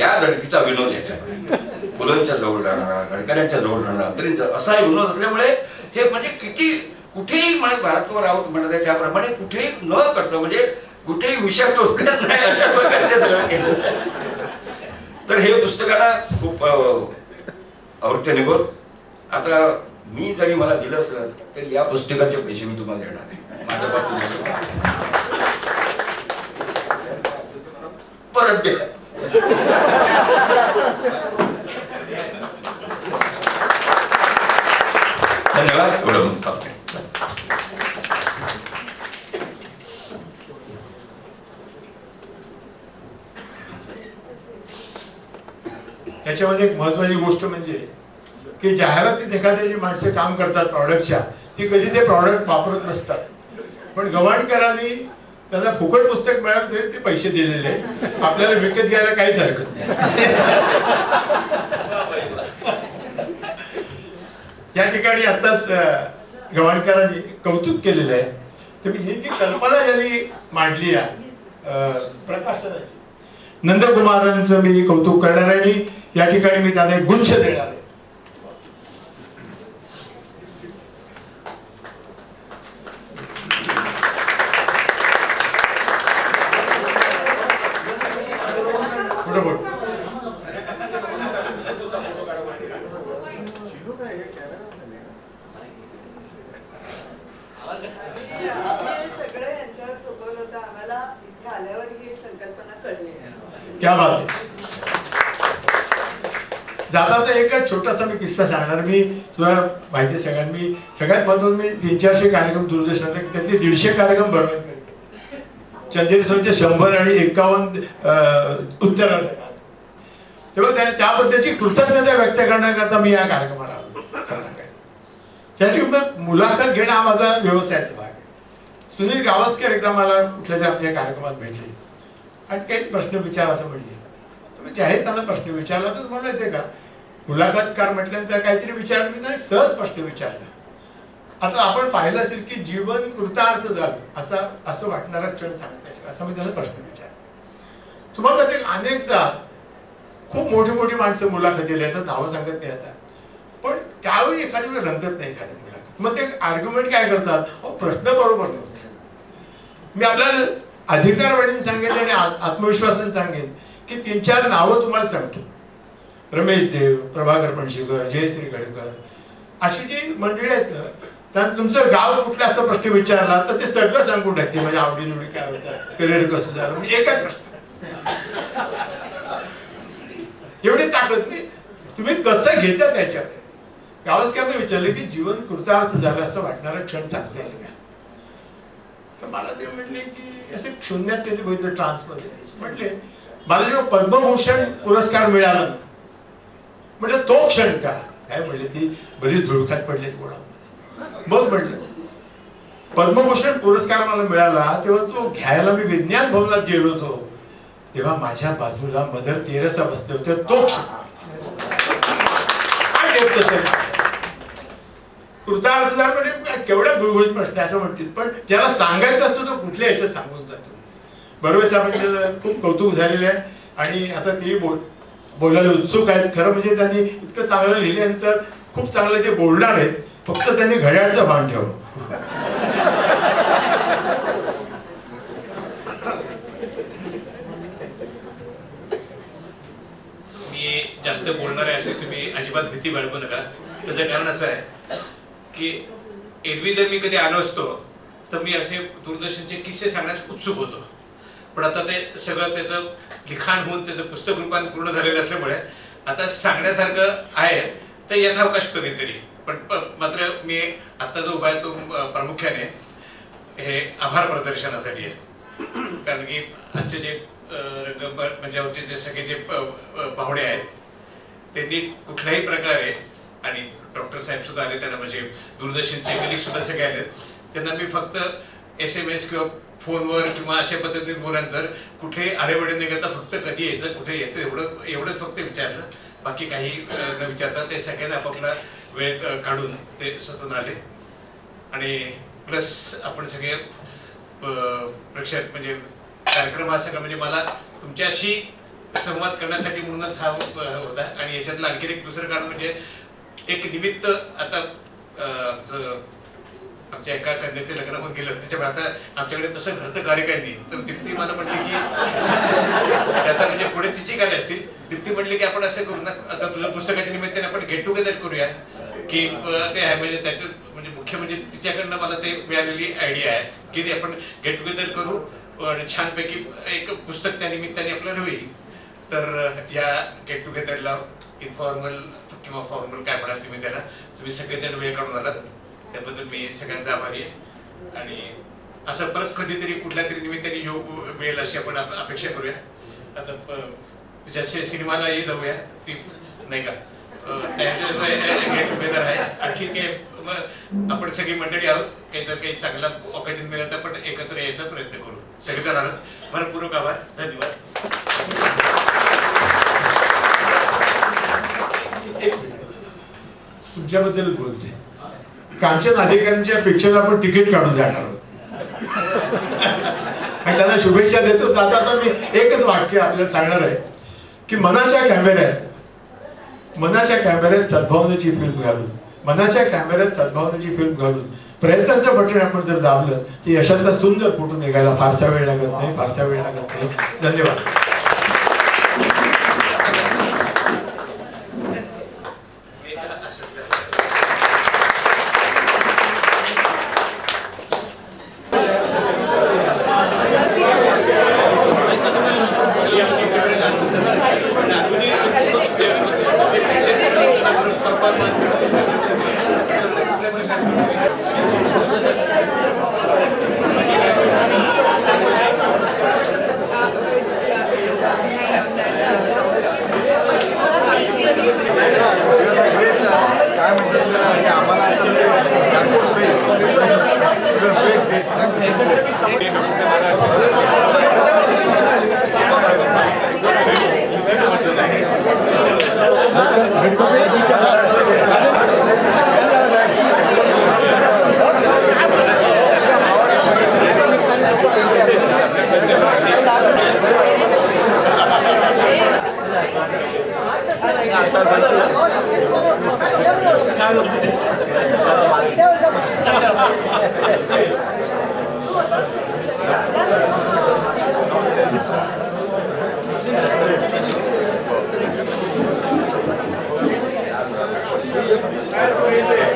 या धडकीचा विनोद याच्या मुलांच्या जवळ राहणार गडकऱ्यांच्या जवळ राहणार तरी असाही विनोद असल्यामुळे हे म्हणजे किती कुठेही म्हणजे भारतकुमार राऊत म्हणतात त्याप्रमाणे कुठेही न करतो म्हणजे कुठेही विषय टोचणार नाही अशा प्रकारे सगळं केलं. तर हे पुस्तकाला खूप आवडते निघून आता मी जरी मला दिलं असलं तरी या पुस्तकाचे पैसे मी तुम्हाला देणार आहे. माझ्यापासून. परत द्या. धन्यवाद एवढं म्हणून याच्यामध्ये एक महत्वाची गोष्ट म्हणजे की जाहिरातीत एखाद्या जी माणसं काम करतात प्रॉडक्टच्या ती कधी ते प्रॉडक्ट वापरत नसतात पण गव्हाणकरांनी त्यांना फुकट पुस्तक मिळालं तरी ते पैसे दिलेले. आहेत. आपल्याला विकत घ्यायला काहीच हरकत नाही. या ठिकाणी आताच गवाणकरांनी गव्हाणकरांनी कौतुक केलेलं आहे. तर ही जी कल्पना ज्यांनी मांडली आहे अं, प्रकाशनाची नंदकुमारांचं मी कौतुक करणार आहे आणि या ठिकाणी मी त्यांना एक गुंश देणार आहे पुढं बोल. हे सगळं यांच्यावर सोपवलं होतं आम्हाला इथे आल्यावर ही संकल्पना कळली क्या बात आहे जाता तर एकच छोटासा मी किस्सा सांगणार. मी तुला माहिती सगळ्यात मी सगळ्यात महत्वाचं मी तीन चारशे कार्यक्रम दूरदर्शनात त्यातले दीडशे कार्यक्रम भरले चंदेरी स्वामीचे शंभर आणि एकावन्न उत्तर तेव्हा त्याबद्दलची कृतज्ञता व्यक्त करण्याकरता मी या कार्यक्रमाला आलो. खरं सांगायचं. त्यासाठी मुलाखत घेणं हा माझा व्यवसायचा सुनील गावस्कर एकदा मला कुठल्या तरी आमच्या कार्यक्रमात भेटले. आणि काही प्रश्न विचार असं म्हणले. तर मी जाहीर त्यांना प्रश्न विचारला तर तुम्हाला येते का? मुलाखतकार म्हटल्यानंतर काहीतरी विचार मी नाही सहज प्रश्न विचारला. आता आपण पाहिलं असेल की जीवन कृतार्थ झालं असं असं वाटणारा क्षण सांगता येईल. असा मी त्यांना प्रश्न विचारला. तुम्हाला ते अनेकदा खूप मोठी मोठी माणसं मुलाखतीला येतात नावं सांगत नाही आता. पण त्यावेळी एखाद्या वेळी रंगत नाही एखाद्या मुलाखत. मग ते आर्ग्युमेंट काय करतात? अहो प्रश्न बरोबर नव्हता. मी आपल्याला अधिकारवाणीने सांगेन आणि आत्मविश्वासाने सांगेन की तीन चार नावं तुम्हाला सांगतो. रमेश देव प्रभाकर पणशीकर जयश्री गडकर अशी जी मंडळी आहेत ना त्यात तुमचं गाव कुठलं असा प्रश्न विचारला तर ते सगळं सांगून टाकते. माझ्या आवडीनिवडी काय होतं करिअर कसं झालं म्हणजे एकाच प्रश्न. एवढी ताकद नाही. तुम्ही कसं घेता त्याच्यावर? गावस्करने विचारले की जीवन कृतार्थ झालं असं वाटणारा क्षण सांगता येईल का तर मला ते म्हटले की असे शून्यात त्यांनी बघितलं ट्रान्समध्ये म्हटले मला जेव्हा पद्मभूषण पुरस्कार मिळाला म्हटलं तो क्षण का? काय म्हणले ती बरीच धुळखात पडले कोणामध्ये मग म्हटलं पद्मभूषण पुरस्कार मला मिळाला तेव्हा तो घ्यायला मी विज्ञान भवनात गेलो होतो. तेव्हा माझ्या बाजूला मदर तेरसा बसले होते तो क्षण. म्हणजे काय कृतार्थ झाला म्हणजे केवढा गुळगुळीत प्रश्न असं म्हणतील. पण ज्याला सांगायचं असतं तो कुठल्या ह्याच्यात सांगून जातो? बरोबर साहेबांचं म्हणजे खूप कौतुक झालेलं आहे. आणि आता ते बोल बोलायला उत्सुक आहेत. खरं म्हणजे त्यांनी इतकं चांगलं लिहिल्यानंतर खूप चांगलं ते बोलणार आहेत. फक्त त्यांनी घड्याळचं भान ठेव मी जास्त बोलणार आहे असे तुम्ही अजिबात भीती बाळगू नका. त्याचं कारण असं आहे की एरवी जर मी कधी आलो असतो तर मी असे दूरदर्शनचे किस्से सांगण्यास उत्सुक होतो. पण आता ते सगळं त्याचं लिखाण होऊन त्याचं पुस्तक रूपान पूर्ण झालेलं असल्यामुळे आता सांगण्यासारखं आहे तर यथावकाश कधीतरी. पण प- मात्र मी आता जो उभा आहे तो प्रामुख्याने हे आभार प्रदर्शनासाठी आहे. कारण की आजचे जे रंग म्हणजे आमचे जे सगळे जे प- पाहुणे आहेत त्यांनी कुठल्याही प्रकारे आणि डॉक्टर साहेब सुद्धा आले त्यांना म्हणजे दूरदर्शनचे कलिक सुद्धा सगळे आले त्यांना मी फक्त एस एम एस किंवा फोनवर किंवा अशा पद्धतीने बोलल्यानंतर कुठे आरेवडे न करता फक्त कधी यायचं कुठे यायचं एवढं एवढंच फक्त विचारलं. बाकी काही न विचारता ते सगळ्यांना आपापला वेळ काढून ते स्वतः आले. आणि प्लस आपण सगळे प्रक्षेप प्रेक्षक म्हणजे कार्यक्रम हा सगळा म्हणजे मला तुमच्याशी संवाद करण्यासाठी म्हणूनच हा होता. आणि याच्यातलं आणखी एक दुसरं कारण म्हणजे एक निमित्त आता आमच्या एका कन्याचे लग्न होत गेलं. त्याच्यामुळे आता आमच्याकडे तसं घरचं कार्य काही नाही. तर दीप्ती मला म्हटली की आता म्हणजे पुढे तिची कार्य असतील. दीप्ती म्हटली की आपण असं करू ना. आता तुझ्या पुस्तकाच्या निमित्ताने आपण गेट टुगेदर करूया. की ते आहे म्हणजे त्याचं म्हणजे मुख्य म्हणजे तिच्याकडनं मला ते मिळालेली आयडिया आहे. की ते आपण गेट टुगेदर करू आणि छानपैकी एक पुस्तक त्या निमित्ताने आपलं होईल तर या गेट टुगेदरला इन्फॉर्मल किंवा फॉर्मल काय म्हणाल तुम्ही त्याला? तुम्ही सगळेजण वेळ काढून आलात. त्याबद्दल मी सगळ्यांचा आभारी आहे. आणि असं परत कधीतरी कुठल्या तरी निमित्ताने योग मिळेल अशी आपण अपेक्षा करूया. आता जसे सिनेमाला ये जाऊया ती नाही का? गेट आहे आणखी काही आपण सगळी मंडळी आहोत. काही तर काही चांगला ऑकेजन मिळालं तर आपण एकत्र यायचा प्रयत्न करू. सगळेजण आहोत. मनपूर्वक आभार. धन्यवाद. तुमच्याबद्दलच बोलते. कांचन अधिकाऱ्यांच्या पिक्चर आपण तिकीट काढून जाणार आहोत. आणि त्यांना शुभेच्छा देतो. जाता आता मी एकच वाक्य आपल्याला सांगणार आहे की मनाच्या कॅमेऱ्यात मनाच्या कॅमेऱ्यात सद्भावनेची फिल्म घालून मनाच्या कॅमेऱ्यात सद्भावनेची फिल्म घालून प्रयत्नाचं बटन आपण जर दाबलं तर यशाचा सुंदर फोटो निघायला फारसा वेळ लागत नाही फारसा वेळ लागत नाही. धन्यवाद. पण